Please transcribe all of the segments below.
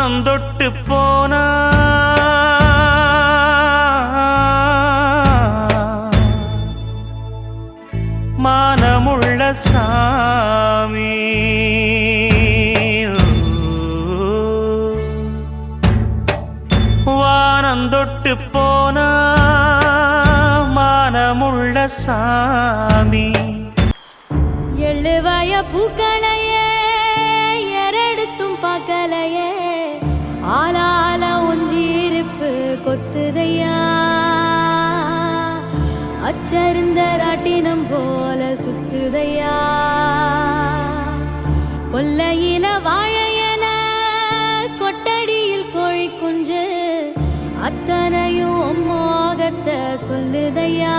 வானம் தொட்டு போனா. மானமுள்ள சாமி. வானம் தொட்டு போனா மானமுள்ள சாமி. எழுவாய பூக்களையே எரடுத்தும் பார்க்கலையே கொத்துதையா? அச்சருந்த ராட்டினம் போல சுத்துதையா? கொல்லையில வாழையல கொட்டடியில் கோழி குஞ்சு அத்தனையும் மோகத்தை சொல்லுதையா?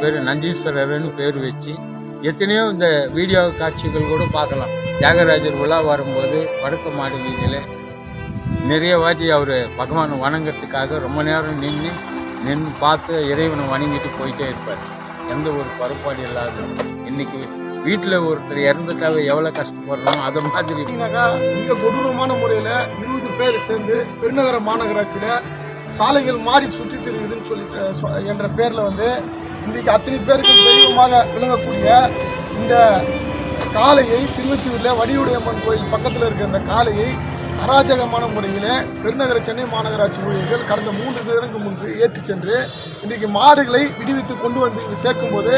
பேர் நந்தீஸ்வரர்னு பேர் வச்சு எத்தனையோ இந்த வீடியோ காட்சிகள் கூட பார்க்கலாம். தியாகராஜர் உலா வரும்போது வடக்க மாடு வீதியில் நிறைய வாட்டி அவர் பகவானை வணங்கிறதுக்காக ரொம்ப நேரம் நின்று நின்று பார்த்து இறைவனை வணங்கிட்டு போயிட்டே இருப்பார். எந்த ஒரு குறைபாடு இல்லாத இன்னைக்கு வீட்டில் ஒருத்தர் இறந்துட்டாவே எவ்வளோ கஷ்டப்படுறோம் அதை மாதிரி. மிக கொடூரமான முறையில் இருபது பேர் சேர்ந்து பெருநகர மாநகராட்சியில் சாலைகள் மாறி சுற்றி திரியுதுன்னு சொல்லி என்ற பேரில் வந்து இன்றைக்கு அத்தனை பேருக்கு தெய்வமாக விளங்கக்கூடிய இந்த காளையை திருவச்சூரில் வடிவுடையம்மன் கோயில் பக்கத்தில் இருக்கிற இந்த காளையை அராஜகமான முறையில் பெருநகர சென்னை மாநகராட்சி ஊழியர்கள் கடந்த மூன்று பேருக்கு முன்பு ஏற்றிச் சென்று இன்றைக்கு மாடுகளை விடுவித்து கொண்டு வந்து சேர்க்கும்போது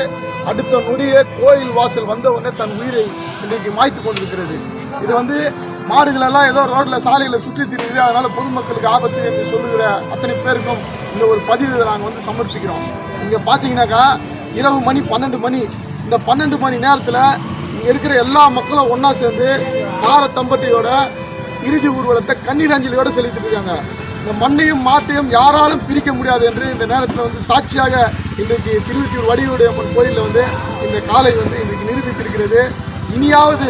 அடுத்த நொடியே கோயில் வாசல் வந்தவுடனே தன் உயிரை இன்றைக்கு மாய்த்து கொண்டிருக்கிறது. இது வந்து மாடுகள் எல்லாம் ஏதோ ரோட்ல சாலையில சுற்றி திரியுது. அதனால பொதுமக்களுக்கு ஆபத்து என்று சொல்லுகிற அத்தனை பேருக்கும் இந்த ஒரு பதிவு நாங்கள் வந்து சமர்ப்பிக்கிறோம். இங்க பாத்தீங்கன்னாக்கா இரவு மணி பன்னெண்டு மணி. இந்த பன்னெண்டு மணி நேரத்துல இங்க இருக்கிற எல்லா மக்களும் ஒன்றா சேர்ந்து பார தம்பட்டியோட இறுதி ஊர்வலத்தை கண்ணீர் அஞ்சலியோட செலுத்திட்டு இருக்காங்க. இந்த மண்ணையும் மாட்டையும் யாராலும் பிரிக்க முடியாது என்று இந்த நேரத்தில் வந்து சாட்சியாக இன்றைக்கு திருவத்தியூர் வடிவுடைய அம்மன் கோயிலில் வந்து இந்த காலை வந்து இன்றைக்கு நிரூபித்திருக்கிறது. இனியாவது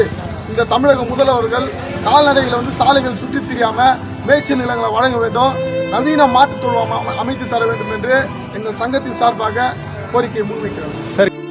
இந்த தமிழக முதல்வர்கள் கால்நடைகளை வந்து சாலைகள் சுற்றித் திரியாம மேய்ச்சல் நிலங்களை வழங்க வேண்டும் நவீன மாற்றுத் தொழுவம் அமைத்து தர வேண்டும் என்று எங்கள் சங்கத்தின் சார்பாக கோரிக்கையை முன்வைக்கிறோம். சரி.